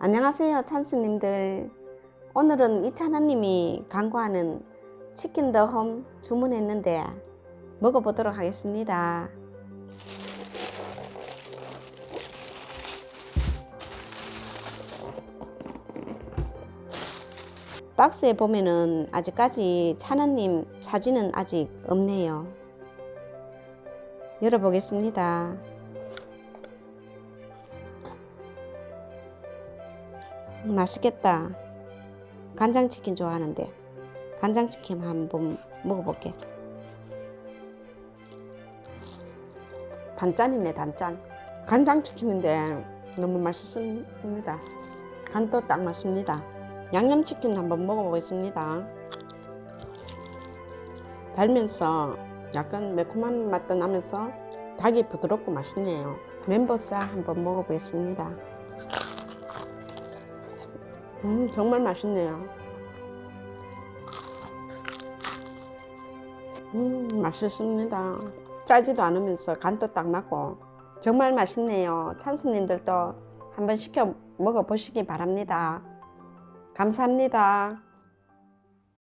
안녕하세요 찬스님들. 오늘은 이찬아님이 광고하는 치킨 더홈 주문했는데 먹어보도록 하겠습니다. 박스에 보면은 아직까지 찬아님 사진은 아직 없네요. 열어보겠습니다 맛있겠다. 간장치킨 좋아하는데 간장치킨 한번 먹어볼게. 단짠이네 단짠. 간장치킨인데 너무 맛있습니다. 간도 딱 맞습니다. 양념치킨 한번 먹어보겠습니다. 달면서 약간 매콤한 맛도 나면서 닭이 부드럽고 맛있네요. 멤버스 한번 먹어보겠습니다. 음, 정말 맛있네요. 음, 맛있습니다. 짜지도 않으면서 간도 딱 맞고 정말 맛있네요. 찬스님들도 한번 시켜 먹어보시기 바랍니다. 감사합니다.